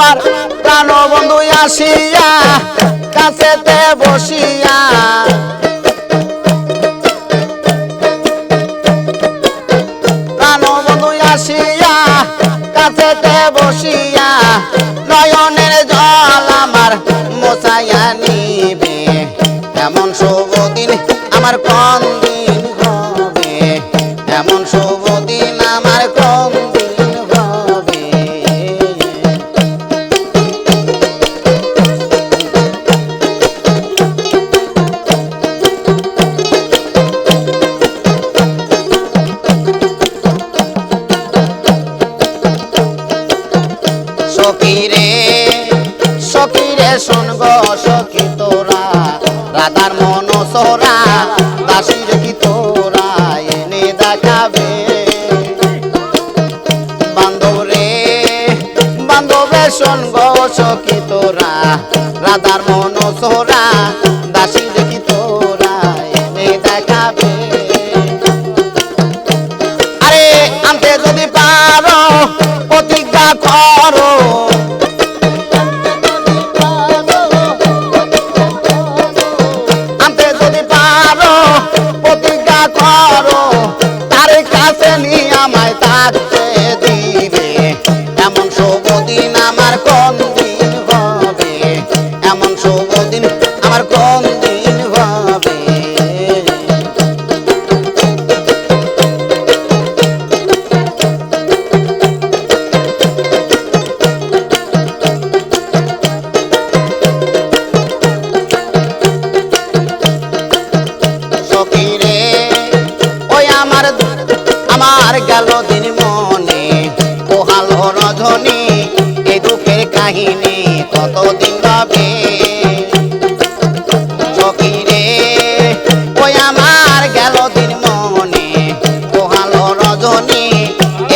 আমার প্রাণ বন্ধু আসিয়া কাছেতে বসিয়া। প্রাণ বন্ধু আসিয়া কাছেতে বসিয়া নয়নের জল আমার মোসাইয়া নিবে। এমন শুভ দিন আমার কোন সখীরে সখীরে শুনব সখী তোরা, রাধার মন সোরা, দাসীর কি তোরা, এনে দেখাবে। বান্ধবরে বান্ধবে শুনব সখী তোরা, রাধার মন সোরা, দাসীর কি তোরা, এনে দেখাবে। আরে আনতে যদি পারো, প্রতিজ্ঞা করো। করো তার কাছে নিয়ে আমায় থাকতে দিবে। এমন শুভ দিন আমার কোন আমার গেল দিন মনে। পোহালো রজনী, এ দুঃখের কাহিনী কতদিন রবে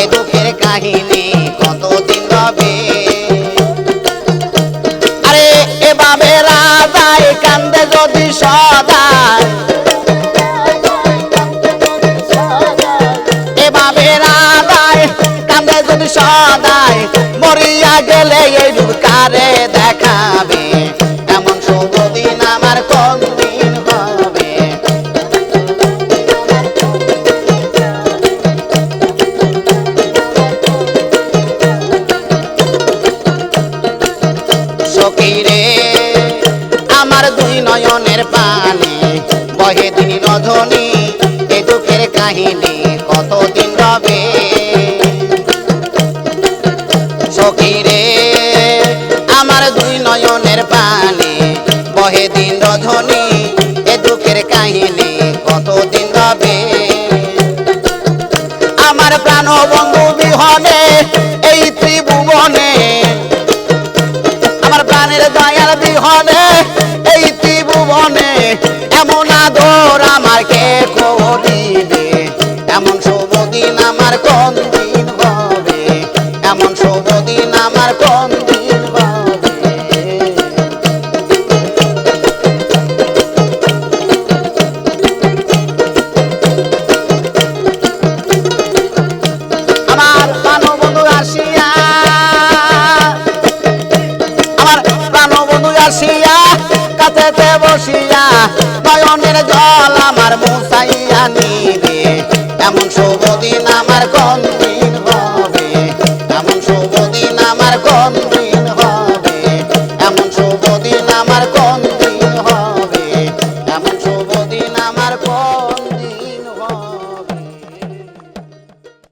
এ দুঃখের কাহিনী কতদিন রবে আরে যদি সদায়। সদায় মরিয়া গেলে এই কারে দেখাবে। এমন শুভ দিন আমার দিন হবে? সখীরে, আমার দুই নয়নের পানি বহে দিন রধনী এ দুঃখের কাহিনী কতদিন রবে? সখীরে আমার দুই নয়নের পানি বহে দিন রধনী, এ দুঃখের কাহিনী কতদিন রবে? আমার প্রাণ বন্ধু বিহনে, এই ত্রিভুবনে, আমার প্রাণের দয়াল বিহনে, এই ত্রিভুবনে, এমন আদর আমার কে করিবে এমন শুভ দিন আমার কোন আসিয়া কাছেতে বসিয়া নয়নের জল আমার মুসাইয়া নিবে। এমন শুভ দিন আমার কোন